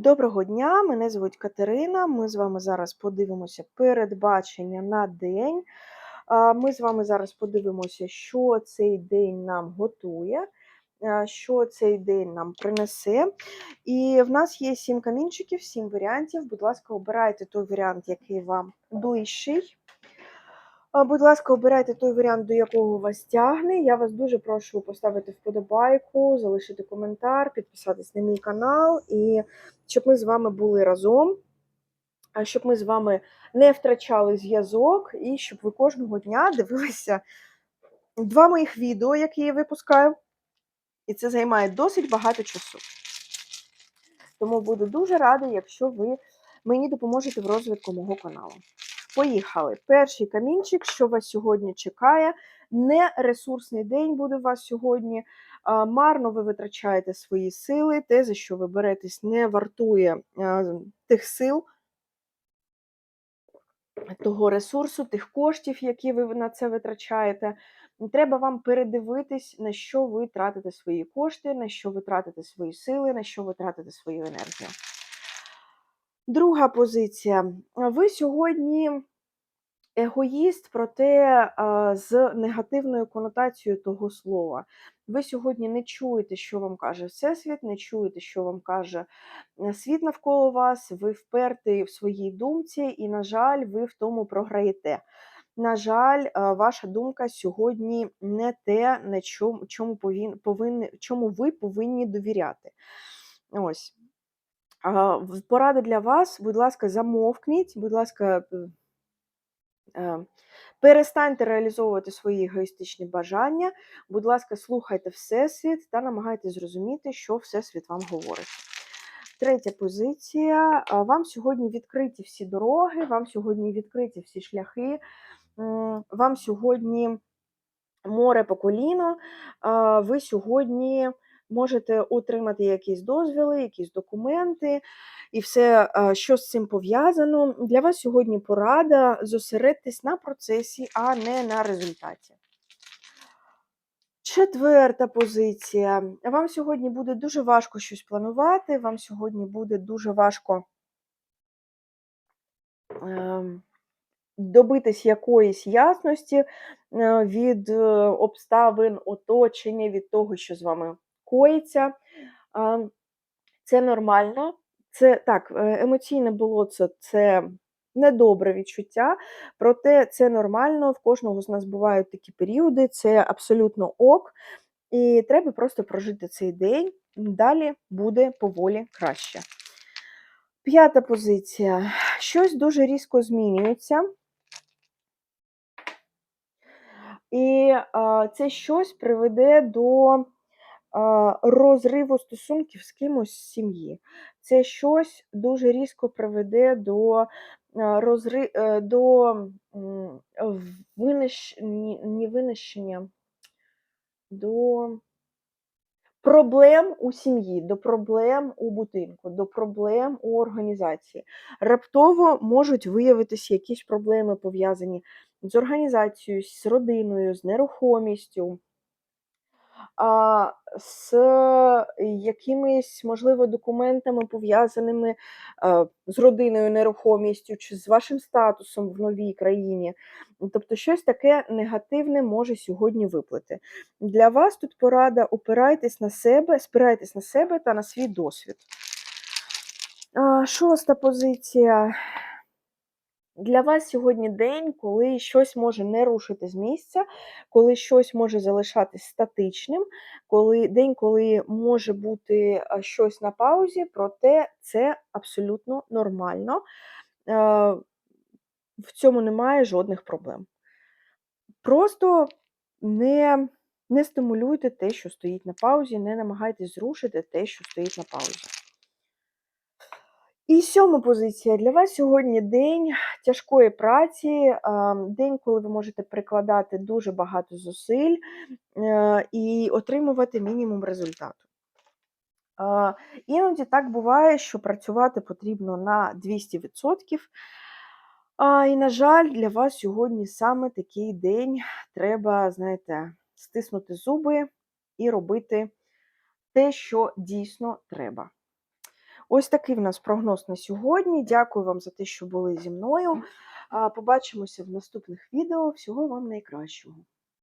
Доброго дня, мене звуть Катерина. Ми з вами зараз подивимося передбачення на день. Ми з вами зараз подивимося, що цей день нам готує, що цей день нам принесе. І в нас є сім камінчиків, сім варіантів. Будь ласка, обирайте той варіант, який вам ближчий. Будь ласка, обирайте той варіант, до якого вас тягне. Я вас дуже прошу поставити вподобайку, залишити коментар, підписатись на мій канал, і щоб ми з вами були разом, щоб ми з вами не втрачали зв'язок, і щоб ви кожного дня дивилися два моїх відео, які я випускаю. І це займає досить багато часу. Тому буду дуже рада, якщо ви мені допоможете в розвитку мого каналу. Поїхали. Перший камінчик, що вас сьогодні чекає. Не ресурсний день буде у вас сьогодні. Марно ви витрачаєте свої сили. Те, за що ви беретесь, не вартує тих сил, того ресурсу, тих коштів, які ви на це витрачаєте. Треба вам передивитись, на що ви тратите свої кошти, на що ви тратите свої сили, на що ви тратите свою енергію. Друга позиція. Ви сьогодні егоїст, проте з негативною конотацією того слова. Ви сьогодні не чуєте, що вам каже Всесвіт, не чуєте, що вам каже е, світ навколо вас, ви вперті в своїй думці, і, на жаль, ви в тому програєте. На жаль, е, ваша думка сьогодні не те, на чому, чому, повин, повинні, чому ви повинні довіряти. Ось. Порада для вас, будь ласка, замовкніть, будь ласка, е, перестаньте реалізовувати свої егоїстичні бажання. Будь ласка, слухайте Всесвіт та намагайтесь зрозуміти, що Всесвіт вам говорить. Третя позиція. Вам сьогодні відкриті всі дороги, вам сьогодні відкриті всі шляхи, вам сьогодні море по коліно, ви сьогодні можете отримати якісь дозвіли, якісь документи і все, що з цим пов'язано. Для вас сьогодні порада зосередьтесь на процесі, а не на результаті. Четверта позиція. Вам сьогодні буде дуже важко щось планувати, вам сьогодні буде дуже важко ем, добитись якоїсь ясності е, від е, обставин, оточення, від того, що з вами коїться. Це нормально. Це так, е, емоційне болото це недобре відчуття, проте це нормально. В кожного з нас бувають такі періоди, це абсолютно ок. І треба просто прожити цей день. Далі буде поволі краще. П'ята позиція. Щось дуже різко змінюється. І це щось приведе до розриву стосунків з кимось з сім'ї. Це щось дуже різко приведе до розри... е, до винищ... винищення, до проблем у сім'ї, до проблем у будинку, до проблем у організації. Раптово можуть виявитися якісь проблеми пов'язані з організацією, з родиною, з нерухомістю, а, з якимись, можливо, документами, пов'язаними з родиною, нерухомістю чи з вашим статусом в новій країні. Тобто, щось таке негативне може сьогодні виплити. Для вас тут порада опирайтесь на себе, спирайтесь на себе та на свій досвід. Шоста позиція. Для вас сьогодні день, коли щось може не рушити з місця, коли щось може залишатись статичним, коли день, коли може бути щось на паузі, проте це абсолютно нормально. Е, В цьому немає жодних проблем. Просто не, не стимулюйте те, що стоїть на паузі, не намагайтесь зрушити те, що стоїть на паузі. І сьома позиція. Для вас сьогодні день тяжкої праці, день, коли ви можете прикладати дуже багато зусиль е, і отримувати мінімум результату. Іноді так буває, що працювати потрібно на 200%. А, І, на жаль, для вас сьогодні саме такий день треба, знаєте, стиснути зуби і робити те, що дійсно треба. Ось такий в нас прогноз на сьогодні. Дякую вам за те, що були зі мною. Побачимося в наступних відео. Всього вам найкращого.